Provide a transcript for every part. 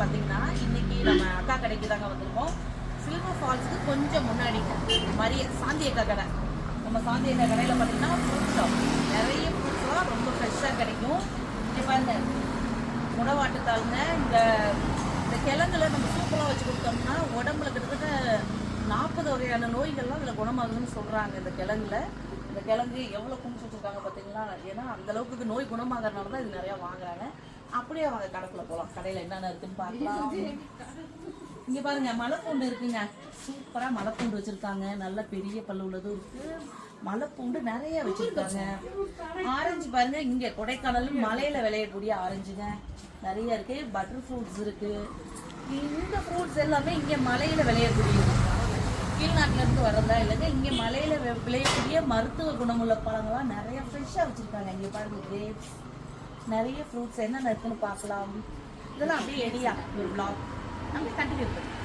பார்த்தீங்கன்னா இன்னைக்கு நம்ம அக்கா கடைக்கு தாங்க வந்திருக்கோம் சில்வர் ஃபால்ஸ்க்கு கொஞ்சம் முன்னாடி மரிய சாந்தி அக்கா கடை நம்ம சாந்தி அக்கா கடையில் பார்த்தீங்கன்னா ஃப்ரூட் ஷாப் நிறைய ஃப்ரூட்ஸ்லாம் ரொம்ப ஃப்ரெஷ்ஷாக கிடைக்கும் இங்கே பாருங்க முடவாட்டுத்தாளுங்க இந்த இந்த கிழங்குல நம்ம சூப்பராக வச்சு கொடுத்தோம்னா உடம்புல கிட்டத்தட்ட நாற்பது வகையான நோய்கள்லாம் இதில் குணமாகுதுன்னு சொல்கிறாங்க இந்த கிழங்குல. இந்த கிழங்கு எவ்வளோ குமிச்சு வச்சுருக்காங்க பார்த்தீங்களா ஏன்னா அந்த அளவுக்கு நோய் குணமாகறதுனால தான் இது நிறையா வாங்குறாங்க. அப்படியே அவங்க கடைக்குள்ள போகலாம் கடையில் என்னென்ன இருக்குன்னு பார்க்கலாம். இங்கே பாருங்க மலைப்பூண்டு இருக்குங்க. சூப்பராக மலைப்பூண்டு வச்சுருக்காங்க. நல்ல பெரிய பல்லு உள்ளதும் இருக்கு. மலைப்பூண்டு நிறைய வச்சுருக்காங்க. ஆரஞ்சு பாருங்க இங்கே கொடைக்கானல் மலையில் விளையக்கூடிய ஆரஞ்சுங்க. நிறைய இருக்கு. பட்டர் ஃப்ரூட்ஸ் இருக்கு. இந்த ஃப்ரூட்ஸ் எல்லாமே இங்கே மலையில் விளையக்கூடியது. கீழ்நாட்டுல இருந்து வரதா இல்லைங்க இங்கே மலையில் விளையக்கூடிய மருத்துவ குணமுள்ள பழங்கள்லாம் நிறைய ஃப்ரெஷ்ஷாக வச்சுருக்காங்க. இங்கே பாருங்க கிரேப்ஸ் நிறைய ஃப்ரூட்ஸ் என்னென்ன இருக்குன்னு பார்க்கலாம். இதெல்லாம் அப்படியே எடியா ஒரு பிளாக் நம்ம கண்டினியூ பண்ணுவோம்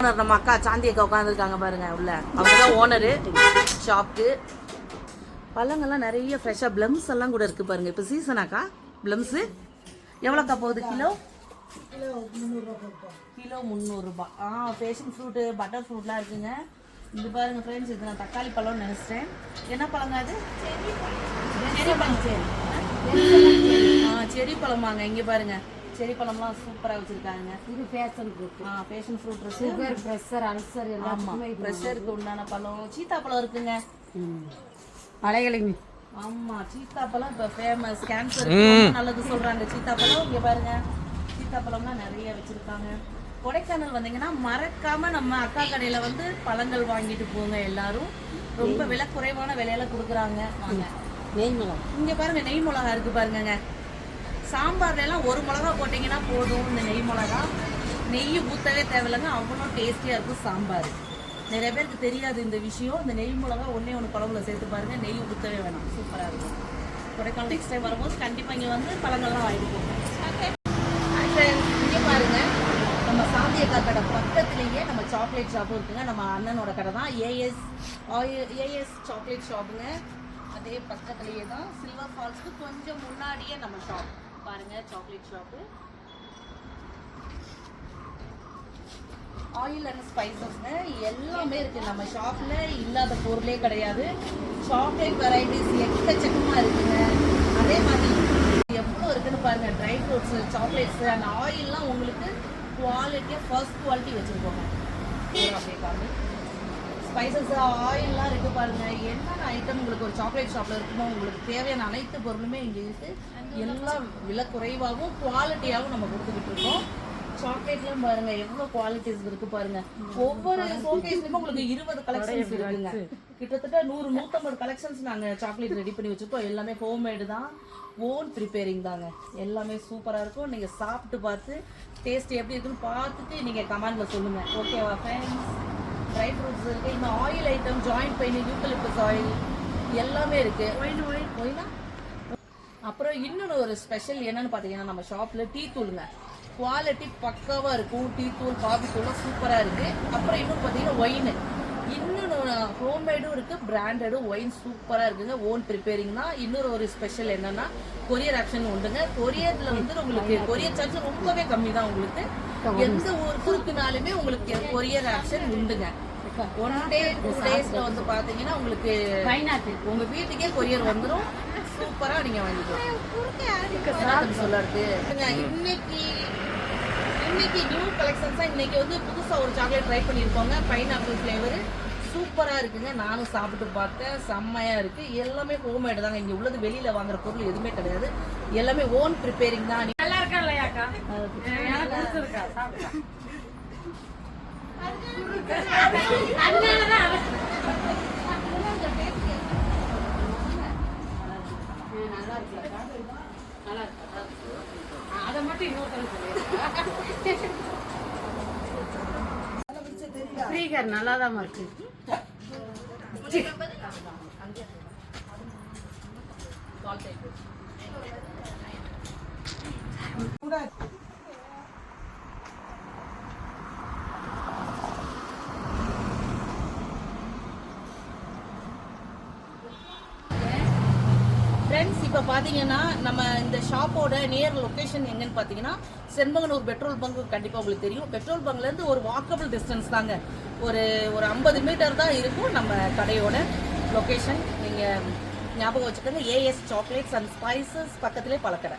ஓனர் நம்ம அக்கா சாந்தி அக்கா உட்காந்துருக்காங்க பாருங்க உள்ள. அவங்க தான் ஓனரு ஷாப்க்கு பழங்கள்லாம் நிறைய ஃப்ரெஷ்ஷாக ப்ளம்ஸ் எல்லாம் கூட இருக்கு பாருங்க. இப்போ சீசனாக்கா ப்ளம்ஸு எவ்வளோக்கா போகுது? கிலோ? கிலோ முந்நூறுரூபா ஆ பேஷன் ஃப்ரூட்டு பட்டர் ஃப்ரூட்லாம் இருக்குங்க. இது பாருங்க ஃப்ரெண்ட்ஸ் இது நான் தக்காளி பழம்னு நினச்சிட்டேன். என்ன பழங்க அது? செரி பழம். சரி ஆ? செரி பழமாங்க இங்கே பாருங்க. செரி பழம்லாம் சூப்பராக வச்சுருக்காங்க. இது ஃபேஷன் ஃப்ரூட் ஆ passion fruit sugar pressure ulcer இது ப்ரெஷருக்கு உண்டான பழம். சீத்தாப்பழம் இருக்குங்க. மலைகளின் ஆமா சீத்தாப்பழம் இப்போ ஃபேமஸ் கேன்சர் நல்லது சொல்றாங்க. சீத்தாப்பழம் இங்க பாருங்க. சீத்தாப்பழம்லாம் நிறைய வச்சிருக்காங்க. கொடைக்கானல் வந்தீங்கன்னா மறக்காம நம்ம அக்கா கடையில வந்து பழங்கள் வாங்கிட்டு போங்க எல்லாரும். ரொம்ப விலை குறைவான விலையில கொடுக்குறாங்க. வாங்க. நெய்மலம் இங்க பாருங்க நெய் மிளகா இருக்கு பாருங்கங்க. சாம்பார்ல எல்லாம் ஒரு மிளகா போட்டீங்கன்னா போதும் இந்த நெய் மிளகா. நெய் ஊத்தவே தேவையில்லைங்க அவ்வளோ டேஸ்டியா இருக்கும் சாம்பார். நிறைய பேருக்கு தெரியாது இந்த விஷயம். இந்த நெய் மிளகா ஒன்னே ஒன்று குழம்புல சேர்த்து பாருங்க. நெய் ஊற்றவே வேணாம். சூப்பராக இருக்கும். கொடைக்கானல் நெக்ஸ்ட் டைம் வரும்போது கண்டிப்பாக இங்கே வந்து பழங்கள்லாம் வாங்கிட்டு இங்கே பாருங்க. நம்ம சாந்தியக்கா கடை பக்கத்துலேயே நம்ம சாக்லேட் ஷாப்பும் இருக்குங்க. நம்ம அண்ணனோட கடை தான். ஏஎஸ் ஏஎஸ் சாக்லேட் ஷாப்புங்க அதே பக்கத்துலேயே தான். சில்வர் ஃபால்ஸ்க்கு கொஞ்சம் முன்னாடியே நம்ம ஷாப் பாருங்க சாக்லேட் ஷாப்பு ஆயில் அண்ட் ஸ்பைசஸ்ங்க எல்லாமே இருக்கு. நம்ம ஷாப்ல இல்லாத பொருளே கிடையாது. சாக்லேட் வெரைட்டிஸ் எக்கச்சக்கமா இருக்குங்க. அதே மாதிரி எவ்வளோ இருக்குன்னு பாருங்க. ட்ரை ஃப்ரூட்ஸ் சாக்லேட்ஸ் அந்த ஆயில்லாம் உங்களுக்கு குவாலிட்டியாக ஃபர்ஸ்ட் குவாலிட்டி வச்சுருக்கோங்க. அப்படியே பாருங்க. ஸ்பைசஸ் ஆயில்லாம் இருக்கு பாருங்க. என்னென்ன ஐட்டம் உங்களுக்கு ஒரு சாக்லேட் ஷாப்ல இருக்குமோ உங்களுக்கு தேவையான அனைத்து பொருளுமே இங்க இருக்கு. எல்லாம் விலை குறைவாகவும் குவாலிட்டியாகவும் நம்ம கொடுத்துக்கிட்டு இருக்கோம். சாக்லேட்லாம் பாருங்க எவ்வளவு குவாலிட்டிஸ் இருக்கு பாருங்க. ஒவ்வொரு ஷோகேஸ்லயுமே உங்களுக்கு இருபது கலெக்ஷன்ஸ் இருக்குங்க. கிட்டத்தட்ட நூறு நூத்தம்பது கலெக்ஷன்ஸ் நாங்க சாக்லேட் ரெடி பண்ணி வச்சிருக்கோம். எல்லாமே ஹோம்மேடு தான். ஓன் ப்ரிப்பேரிங் தாங்க. எல்லாமே சூப்பரா இருக்கும். நீங்க சாப்பிட்டு பார்த்து டேஸ்ட் எப்படி இருக்குன்னு பார்த்துட்டு நீங்க கமெண்ட்ல சொல்லுங்க. ஓகேவா ஃப்ரெண்ட்ஸ் ட்ரை ஃப்ரூட்ஸ் இருக்கு. இந்த oil item joint pain eucalyptus oil எல்லாமே இருக்கு. ஒயினா அப்புறம் இன்னொன்று ஒரு ஸ்பெஷல் என்னன்னு பார்த்தீங்கன்னா நம்ம ஷாப்பில் டீ தூளுங்க. குவாலிட்டி பக்காவாக இருக்கும். டீ தூள் காஃபி தூள்லாம் சூப்பராக இருக்குது அப்புறம் இன்னொன்று பார்த்தீங்கன்னா ஒயின் இன்னொன்று ஹோம்மேடும் இருக்குது பிராண்டடும் ஒயின் சூப்பராக இருக்குங்க. ஓன் ப்ரிப்பேரிங் தான் இன்னொரு ஒரு ஸ்பெஷல் என்னன்னா கொரியர் ஆப்ஷன் உண்டுங்க. கொரியரில் வந்து உங்களுக்கு கொரியர் சார்ஜ் ரொம்பவே கம்மி தான் உங்களுக்கு. எந்த ஊருக்கு இருக்குனாலுமே உங்களுக்கு கொரியர் ஆப்ஷன் உண்டுங்க. ஒன் டே டூ டேஸ்ல வந்து பாத்தீங்கன்னா உங்களுக்கு பைனாப்பிள். உங்க வீட்டுக்கே கொரியர் வந்துரும். சூப்பரா நீங்க வாங்கிக்கலாம். சொல்லறது இன்னைக்கு இன்னைக்கு நியூ கலெக்ஷன்ஸா இன்னைக்கு வந்து புதுசா ஒரு சாக்லேட் ட்ரை பண்ணியிருக்கோங்க. பைனாப்பிள் ஃப்ளேவர் சூப்பரா இருக்குங்க. நானும் சாப்பிட்டு பார்த்தேன். செம்மையா இருக்கு. எல்லாமே ஹோம்மேடு தாங்க. இங்க உள்ளது வெளியில வாங்குற பொருள் எதுவுமே கிடையாது. எல்லாமே ஓன் ப்ரிப்பேரிங் தான். நல்லா இருக்கா இல்லையாக்கா? நல்லா இருக்கா? ஆ, இன்னொருத்தர் சொல்லிடுறா. நல்லாதான் இருக்கு ஃப்ரெண்ட்ஸ் இப்போ பார்த்தீங்கன்னா நம்ம இந்த ஷாப்போட நியர் லொக்கேஷன் எங்கன்னு பார்த்தீங்கன்னா செண்பகனூர் பெட்ரோல் பங்க் கண்டிப்பாக உங்களுக்கு தெரியும். பெட்ரோல் பங்க்லேருந்து ஒரு வாக்கபிள் டிஸ்டன்ஸ் தாங்க. ஒரு ஒரு ஐம்பது மீட்டர் தான் இருக்கும் நம்ம கடையோட லொக்கேஷன் நீங்கள் ஞாபகம் வச்சுக்கோங்க ஏஎஸ் சாக்லேட்ஸ் அண்ட் ஸ்பைசஸ் பக்கத்திலே பழக்கடை.